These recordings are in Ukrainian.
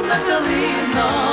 червона калина,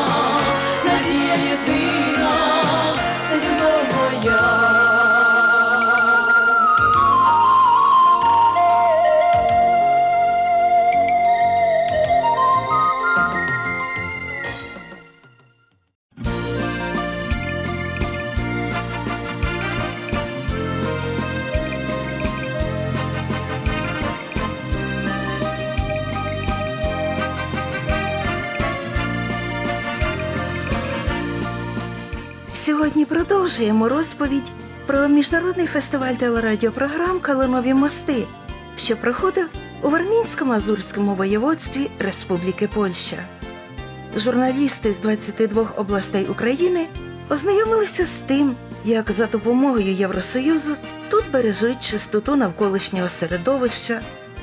Продовжуємо розповідь про міжнародний фестиваль телерадіопрограм Калинові мости, що проходив у Вармінсько-Мазурському воєводстві Республіки Польща. Журналісти з 22 областей України ознайомилися з тим, як за допомогою Євросоюзу тут бережуть чистоту навколишнього середовища,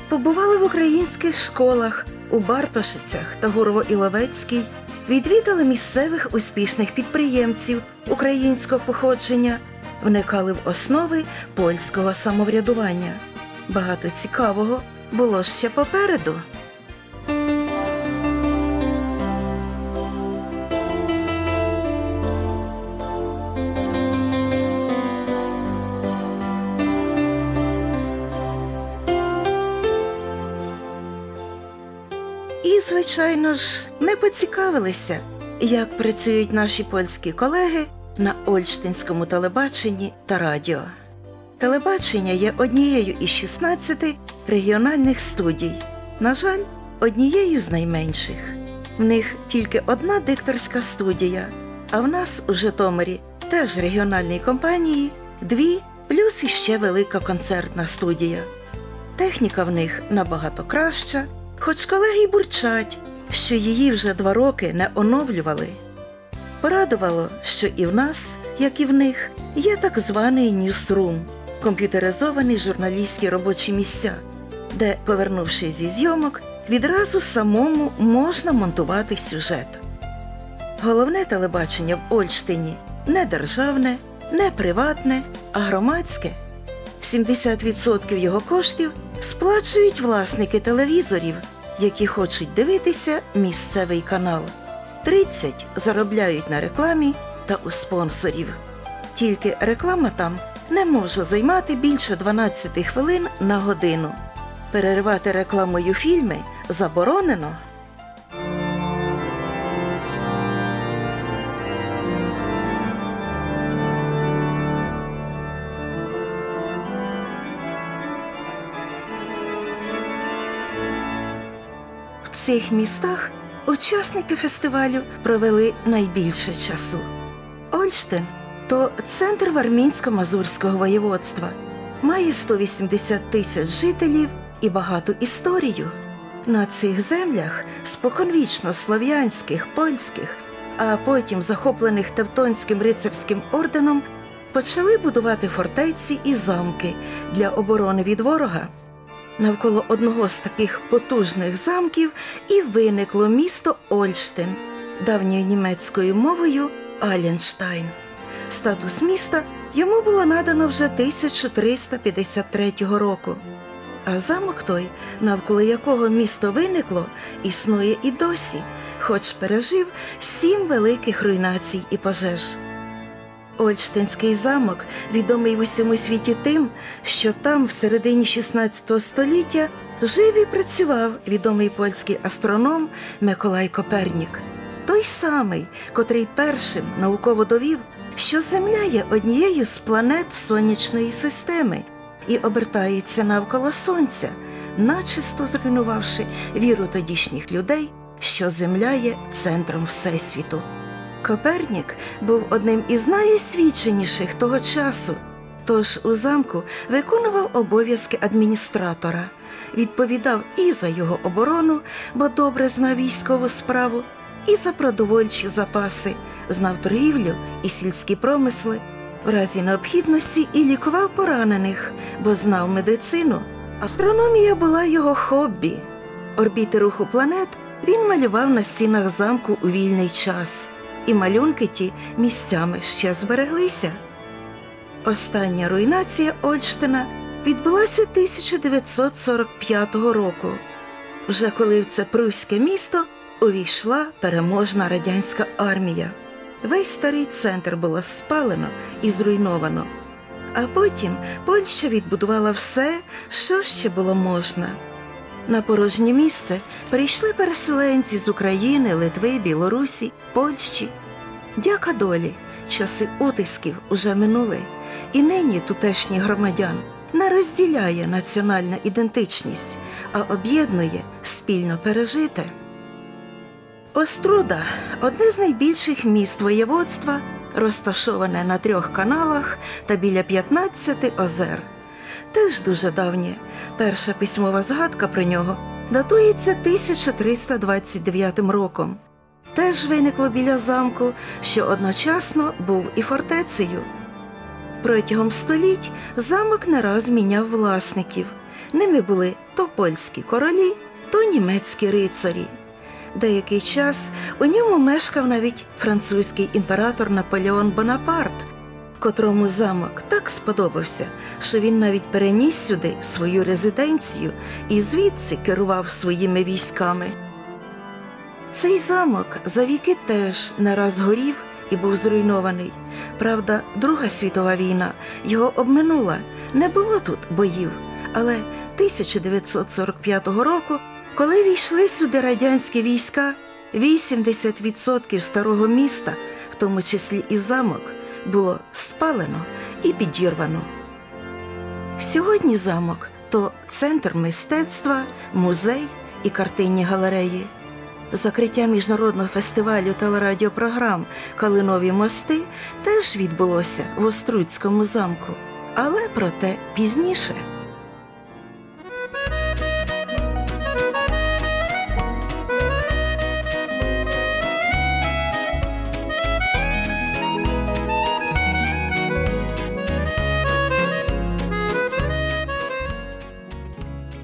побували в українських школах у Бартошицях та Гурово-Іловецькій, відвідали місцевих успішних підприємців українського походження, вникали в основи польського самоврядування. Багато цікавого було ще попереду. Звичайно ж, ми поцікавилися, як працюють наші польські колеги на Ольштинському телебаченні та радіо. Телебачення є однією із 16 регіональних студій. На жаль, однією з найменших. В них тільки одна дикторська студія, а в нас у Житомирі теж регіональні компанії, дві, плюс іще велика концертна студія. Техніка в них набагато краща, хоч колеги й бурчать, що її вже два роки не оновлювали. Порадувало, що і в нас, як і в них, є так званий ньюсрум – комп'ютеризовані журналістські робочі місця, де, повернувшись зі зйомок, відразу самому можна монтувати сюжет. Головне телебачення в Ольштині не державне, не приватне, а громадське. 70% його коштів сплачують власники телевізорів, які хочуть дивитися місцевий канал. 30 заробляють на рекламі та у спонсорів. Тільки реклама там не може займати більше 12 хвилин на годину. Переривати рекламою фільми заборонено. Цих містах учасники фестивалю провели найбільше часу. Ольштин то центр Вармінсько-Мазурського воєводства, має 180 тисяч жителів і багату історію. На цих землях споконвічно слов'янських, польських, а потім захоплених Тевтонським рицарським орденом почали будувати фортеці і замки для оборони від ворога. Навколо одного з таких потужних замків і виникло місто Ольштин, давньою німецькою мовою Аленштайн. Статус міста йому було надано вже 1353 року. А замок той, навколо якого місто виникло, існує і досі, хоч пережив сім великих руйнацій і пожеж. Ольштинський замок відомий в усьому світі тим, що там в середині 16 століття жив і працював відомий польський астроном Миколай Копернік. Той самий, котрий першим науково довів, що Земля є однією з планет сонячної системи і обертається навколо Сонця, начисто зруйнувавши віру тодішніх людей, що Земля є центром Всесвіту. Копернік був одним із найосвіченіших того часу, тож у замку виконував обов'язки адміністратора, відповідав і за його оборону, бо добре знав військову справу, і за продовольчі запаси, знав торгівлю і сільські промисли, в разі необхідності і лікував поранених, бо знав медицину. Астрономія була його хобі. Орбіти руху планет він малював на стінах замку у вільний час, і малюнки ті місцями ще збереглися. Остання руйнація Ольштина відбулася 1945 року. Вже коли в це пруське місто увійшла переможна радянська армія. Весь старий центр було спалено і зруйновано. А потім Польща відбудувала все, що ще було можна. На порожнє місце прийшли переселенці з України, Литви, Білорусі, Польщі. Дяка долі, часи утисків уже минули, і нині тутешніх громадян не розділяє національна ідентичність, а об'єднує спільно пережите. Оструда одне з найбільших міст воєводства, розташоване на трьох каналах та біля 15 озер. Теж дуже давнє. Перша письмова згадка про нього датується 1329 роком. Теж виникло біля замку, що одночасно був і фортецею. Протягом століть замок не раз міняв власників. Ними були то польські королі, то німецькі рицарі. Деякий час у ньому мешкав навіть французький імператор Наполеон Бонапарт, котрому замок так сподобався, що він навіть переніс сюди свою резиденцію і звідси керував своїми військами. Цей замок за віки теж не раз горів і був зруйнований. Правда, Друга світова війна його обминула. Не було тут боїв. Але 1945 року, коли війшли сюди радянські війська, 80% старого міста, в тому числі і замок, було спалено і підірвано. Сьогодні замок то центр мистецтва, музей і картинні галереї. Закриття міжнародного фестивалю телерадіопрограм Калинові мости теж відбулося в Оструцькому замку, але про те пізніше.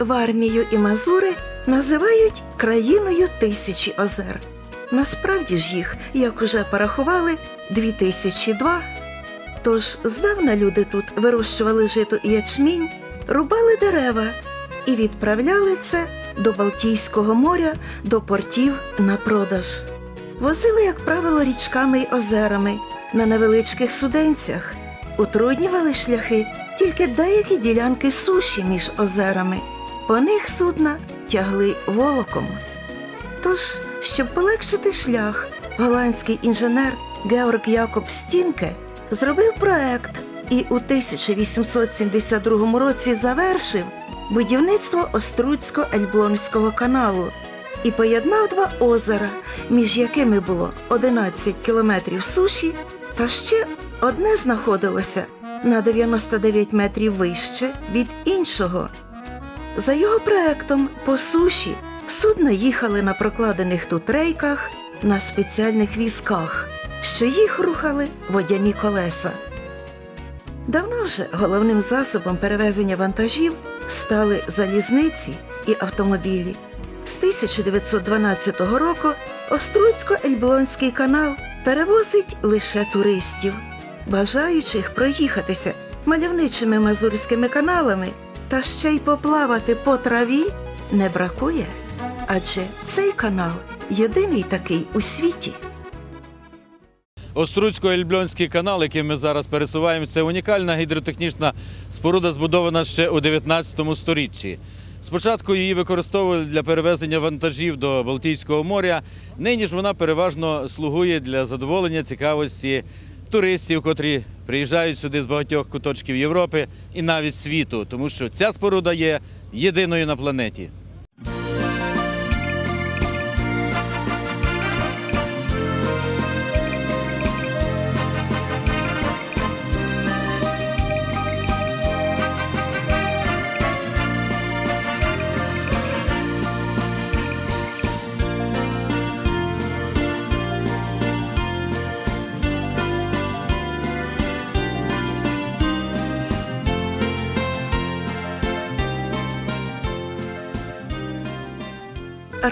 Вармію і Мазури називають країною тисячі озер. Насправді ж їх, як уже порахували, 2002. Тож здавна люди тут вирощували жито і ячмінь, рубали дерева і відправляли це до Балтійського моря, до портів на продаж. Возили, як правило, річками й озерами на невеличких суденцях, утруднювали шляхи тільки деякі ділянки суші між озерами. По них судна тягли волоком. Тож, щоб полегшити шлях, голландський інженер Георг Якоб Стінке зробив проект і у 1872 році завершив будівництво Оструцько-Ельблонського каналу і поєднав два озера, між якими було 11 кілометрів суші, та ще одне знаходилося на 99 метрів вище від іншого. За його проектом по суші судна їхали на прокладених тут рейках на спеціальних візках, що їх рухали водяні колеса. Давно вже головним засобом перевезення вантажів стали залізниці і автомобілі. З 1912 року Оструцько-Ельблонський канал перевозить лише туристів, бажаючих проїхатися мальовничими мазурськими каналами та ще й поплавати по траві не бракує, адже цей канал єдиний такий у світі. Оструцько-Ельбльонський канал, яким ми зараз пересуваємо, це унікальна гідротехнічна споруда, збудована ще у 19 сторіччі. Спочатку її використовували для перевезення вантажів до Балтійського моря. Нині ж вона переважно слугує для задоволення цікавості туристів, котрі приїжджають сюди з багатьох куточків Європи і навіть світу, тому що ця споруда є єдиною на планеті.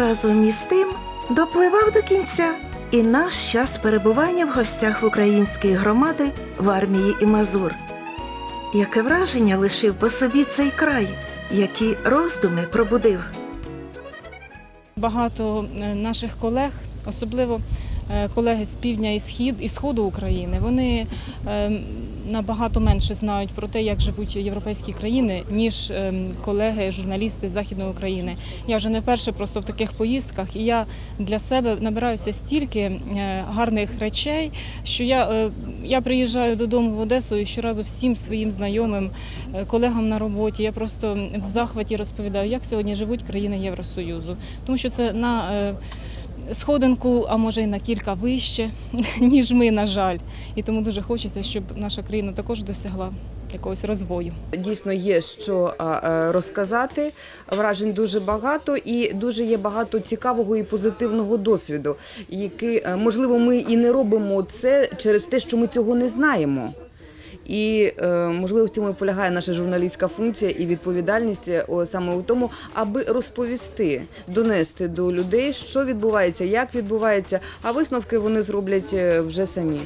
Разом із тим допливав до кінця і наш час перебування в гостях в української громади в армії і Мазур. Яке враження лишив по собі цей край, які роздуми пробудив. Багато е, наших колег, особливо колеги з півдня і схід і сходу України, вони е, набагато менше знають про те, як живуть європейські країни, ніж е, колеги, журналісти з західної України. Я вже не вперше просто в таких поїздках, і я для себе набираюся стільки е, гарних речей, що я, е, я приїжджаю додому в Одесу і щоразу всім своїм знайомим, е, колегам на роботі. Я просто в захваті розповідаю, як сьогодні живуть країни Євросоюзу, тому що це на е, сходинку, а може й на кілька вище, ніж ми, на жаль. І тому дуже хочеться, щоб наша країна також досягла якогось розвою. Дійсно є що е, розказати. Вражень дуже багато, і дуже є багато цікавого і позитивного досвіду, який е, можливо ми і не робимо це через те, що ми цього не знаємо. І е, можливо в цьому і полягає наша журналістська функція і відповідальність е, саме у тому, аби розповісти, донести до людей, що відбувається, як відбувається, а висновки вони зроблять е, вже самі.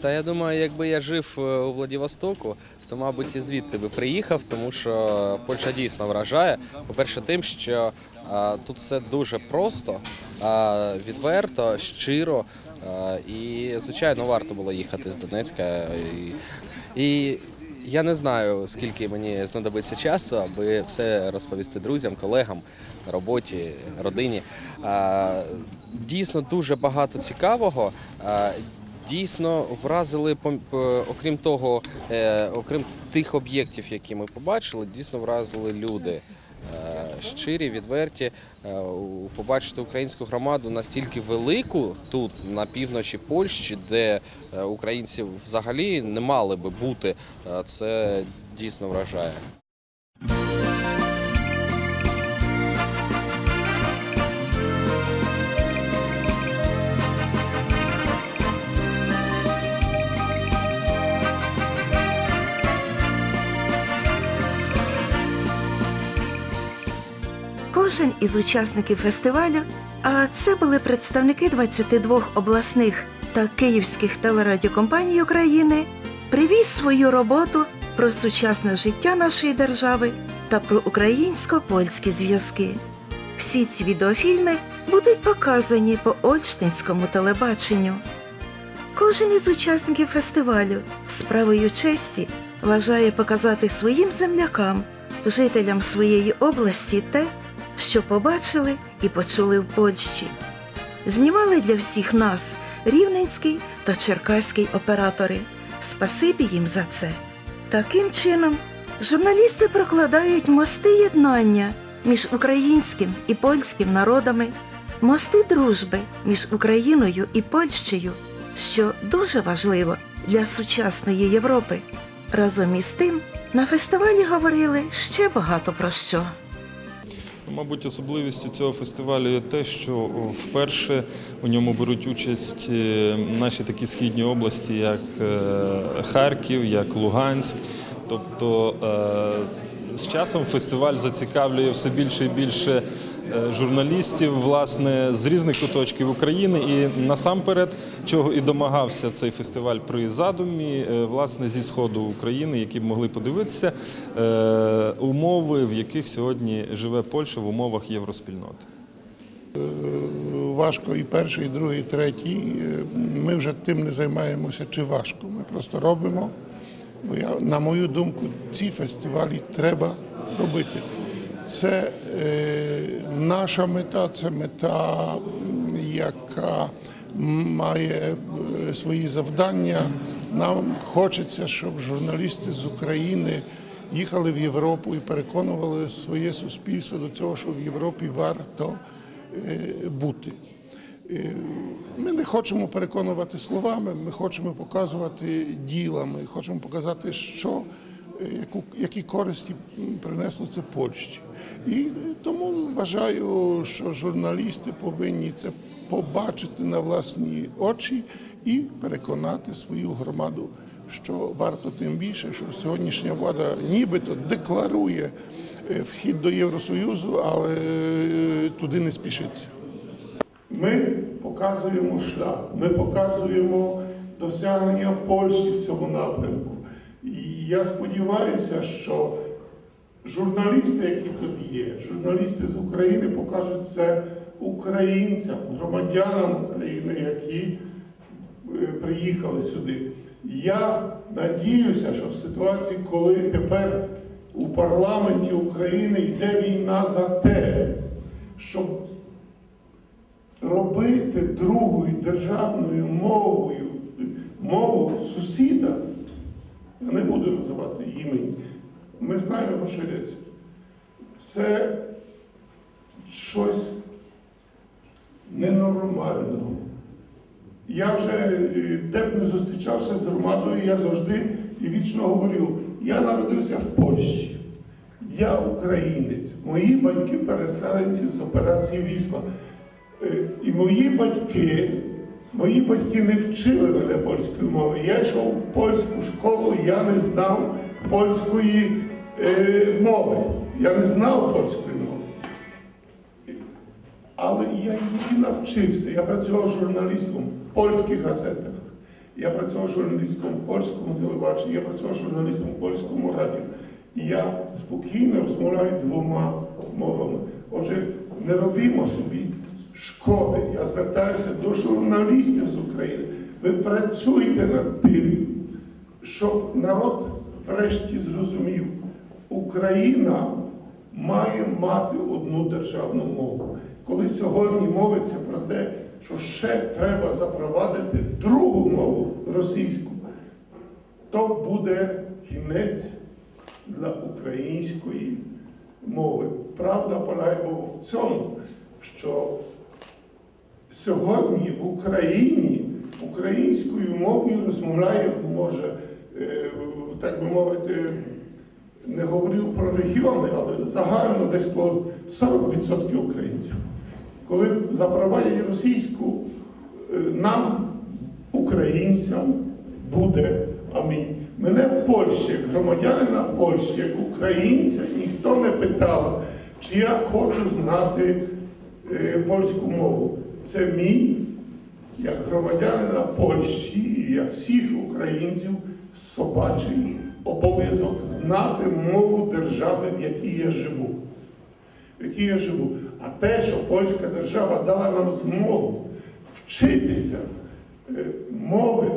Та я думаю, якби я жив у Владивостоку, то мабуть і звідти би приїхав, тому що Польща дійсно вражає. По-перше, тим, що а, тут все дуже просто, а, відверто, щиро. І, звичайно, варто було їхати з Донецька. І, і я не знаю, скільки мені знадобиться часу, аби все розповісти друзям, колегам роботі, родині. Дійсно дуже багато цікавого. Дійсно вразили окрім того, е, окрім тих об'єктів, які ми побачили, дійсно вразили люди. Е, Щирі, відверті, Е, побачити українську громаду настільки велику тут, на півночі Польщі, де е, українців взагалі не мали би бути, це дійсно вражає. Кожен із учасників фестивалю, а це були представники 22 обласних та київських телерадіокомпаній України, привіз свою роботу про сучасне життя нашої держави та про українсько-польські зв'язки. Всі ці відеофільми будуть показані по Ольштинському телебаченню. Кожен із учасників фестивалю справою честі вважає показати своїм землякам, жителям своєї області те, що побачили і почули в Польщі. Знімали для всіх нас рівненський та черкаський оператори. Спасибі їм за це. Таким чином, журналісти прокладають мости єднання між українським і польським народами, мости дружби між Україною і Польщею, що дуже важливо для сучасної Європи. Разом із тим на фестивалі говорили ще багато про що. Мабуть, особливістю цього фестивалю є те, що вперше у ньому беруть участь е, наші такі східні області, як е, Харків, як Луганськ. Тобто е, з часом фестиваль зацікавлює все більше і більше е, журналістів, власне, з різних куточків України. І насамперед, чого і домагався цей фестиваль при задумі, е, власне, зі сходу України, які б могли подивитися е, умови, в яких сьогодні живе Польща в умовах євроспільноти. важко і перший, і другий, і третій. Ми вже тим не займаємося, чи важко. Ми просто робимо. Бо я, на мою думку, ці фестивалі треба робити. Це е, наша мета, це мета, яка має е, свої завдання. Нам хочеться, щоб журналісти з України їхали в Європу і переконували своє суспільство до цього, що в Європі варто е, бути. Ми не хочемо переконувати словами, ми хочемо показувати ділами, хочемо показати, що, е, яку, які користі принесло це Польщі. І тому вважаю, що журналісти повинні це побачити на власні очі і переконати свою громаду, що варто тим більше, що сьогоднішня влада нібито декларує е, вхід до Євросоюзу, але е, туди не спішиться. Ми показуємо шлях, ми показуємо досягнення Польщі в цьому напрямку. І я сподіваюся, що журналісти, які тут є, журналісти з України покажуть це українцям, громадянам України, які е, приїхали сюди. Я надіюся, що в ситуації, коли тепер у парламенті України йде війна за те, щоб робити другою державною мовою мову сусіда, я не буду називати імені, ми знаємо, про що йдеться. Це щось ненормального. Я вже е, де б не зустрічався з громадою, я завжди і вічно говорю, я народився в Польщі, я українець, мої батьки переселенці з операції Вісла. І мої батьки, мої батьки не вчили мене польської мови. Я йшов в польську школу, я не знав польської е, мови. Я не знав польської мови. Але я її навчився. Я працював журналістом в польських газетах. Я працював журналістом в польському телебаченні, я працював журналістом в польському радіо. І я спокійно розмовляю двома мовами. Отже, не робімо собі шкоди. Я звертаюся до журналістів з України. Ви працюйте над тим, щоб народ врешті зрозумів, Україна має мати одну державну мову. Коли сьогодні мовиться про те, що ще треба запровадити другу мову російську, то буде кінець для української мови. Правда полягає в цьому, що сьогодні в Україні українською мовою розмовляє, може, е, так би мовити, не говорив про регіони, але загально десь по 40% українців. Коли запровадять російську, е, нам, українцям, буде амінь. Мене в Польщі, як громадянина Польщі, як українця, ніхто не питав, чи я хочу знати е, польську мову. Це мій, як громадянина Польщі і як всіх українців, собачий обов'язок знати мову держави, в якій я живу. В якій я живу. А те, що польська держава дала нам змогу вчитися е, мови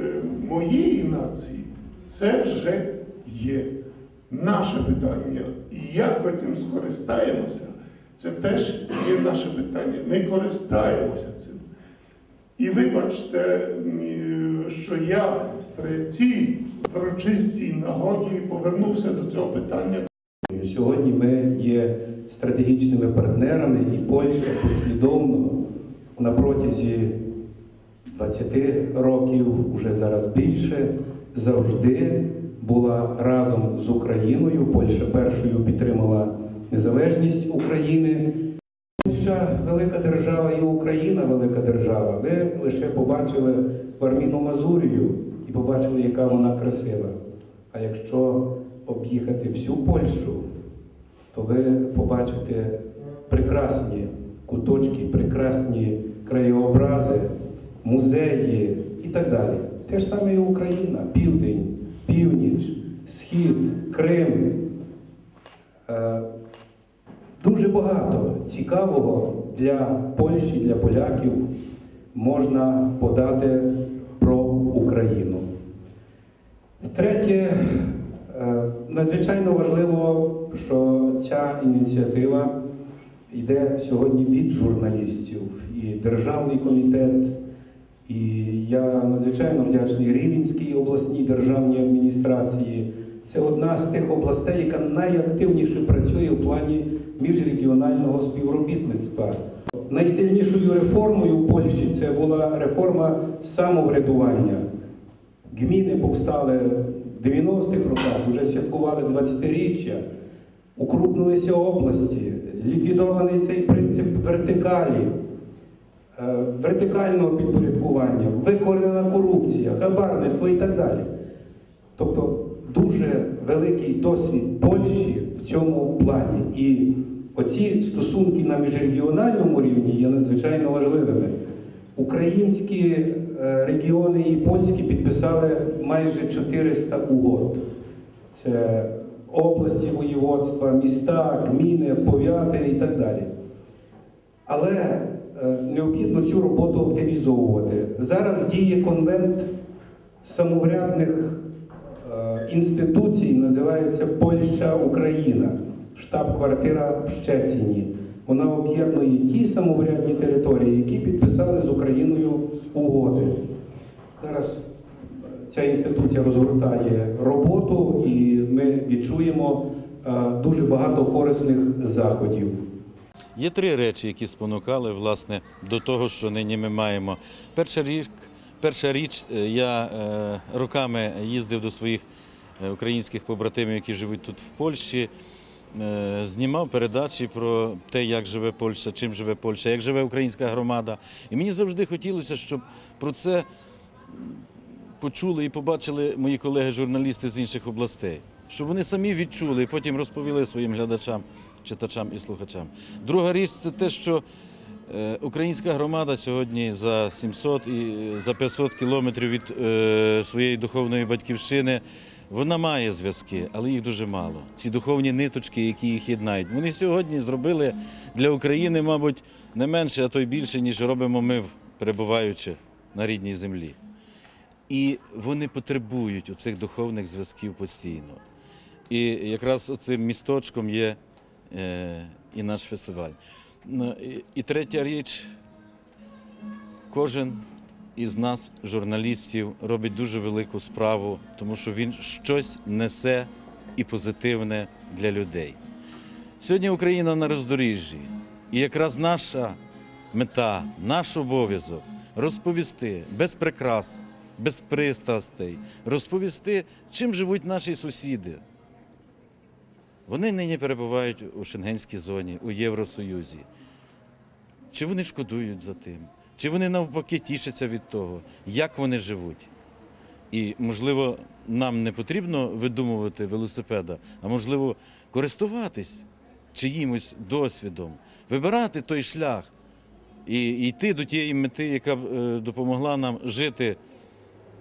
е, моєї нації, це вже є наше питання. І як ми цим скористаємося, це теж є наше питання. Ми користаємося цим. І вибачте, що я при цій урочистій нагоді повернувся до цього питання. Сьогодні ми є стратегічними партнерами, і Польща послідовно на протязі 20 років, вже зараз більше, завжди була разом з Україною. Польща першою підтримала незалежність України. Польща велика держава і Україна велика держава. Ви лише побачили Варміну Мазурію і побачили, яка вона красива. А якщо об'їхати всю Польщу, то ви побачите прекрасні куточки, прекрасні краєобрази, музеї і так далі. Те ж саме і Україна, південь, північ, схід, Крим. Дуже багато цікавого для Польщі, для поляків можна подати про Україну. Третє, е, надзвичайно важливо, що ця ініціатива йде сьогодні від журналістів і Державний комітет. І я надзвичайно вдячний Рівненській обласній державній адміністрації. Це одна з тих областей, яка найактивніше працює в плані міжрегіонального співробітництва. Найсильнішою реформою в Польщі це була реформа самоврядування. Гміни повстали в 90-х роках, вже святкували 20-річчя, укрупнилися області, ліквідований цей принцип вертикалі, е, вертикального підпорядкування, викоренена корупція, хабарництво і так далі. Тобто дуже великий досвід Польщі в цьому плані. І оці стосунки на міжрегіональному рівні є надзвичайно важливими. Українські е, регіони і польські підписали майже 400 угод. Це області, воєводства, міста, гміни, повяти і так далі. Але е, необхідно цю роботу активізовувати. Зараз діє конвент самоврядних інституцій, називається Польща Україна, штаб-квартира в Щеціні. Вона об'єднує ті самоврядні території, які підписали з Україною угоди. Зараз ця інституція розгортає роботу, і ми відчуємо е, дуже багато корисних заходів. Є три речі, які спонукали власне до того, що нині ми маємо. Перша річ, перша річ е, я е, роками їздив до своїх українських побратимів, які живуть тут в Польщі. е, Знімав передачі про те, як живе Польща, чим живе Польща, як живе українська громада. І мені завжди хотілося, щоб про це почули і побачили мої колеги-журналісти з інших областей, щоб вони самі відчули і потім розповіли своїм глядачам, читачам і слухачам. Друга річ це те, що е, українська громада сьогодні за 700 і е, за 500 кілометрів від е, своєї духовної батьківщини. Вона має зв'язки, але їх дуже мало. Ці духовні ниточки, які їх єднають. Вони сьогодні зробили для України, мабуть, не менше, а то й більше, ніж робимо ми, перебуваючи на рідній землі. І вони потребують оцих духовних зв'язків постійно. І якраз цим місточком є е, і наш фестиваль. Ну, і третя річ, кожен із нас, журналістів, робить дуже велику справу, тому що він щось несе і позитивне для людей. Сьогодні Україна на роздоріжжі, і якраз наша мета, наш обов'язок розповісти без прикрас, без пристрастей, розповісти, чим живуть наші сусіди. Вони нині перебувають у Шенгенській зоні, у Євросоюзі. Чи вони шкодують за тим? Чи вони навпаки тішаться від того, як вони живуть? І, можливо, нам не потрібно видумувати велосипеда, а можливо, користуватись чиїмось досвідом, вибирати той шлях і йти до тієї мети, яка б е, допомогла нам жити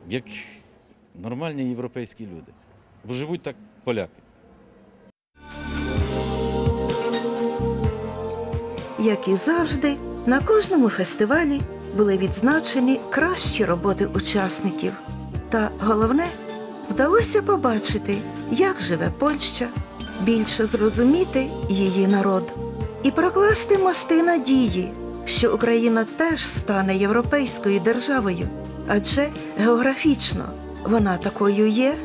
як нормальні європейські люди. Бо живуть так поляки. Як і завжди, на кожному фестивалі були відзначені кращі роботи учасників. Та головне, вдалося побачити, як живе Польща, більше зрозуміти її народ і прокласти мости надії, що Україна теж стане європейською державою, адже географічно вона такою є.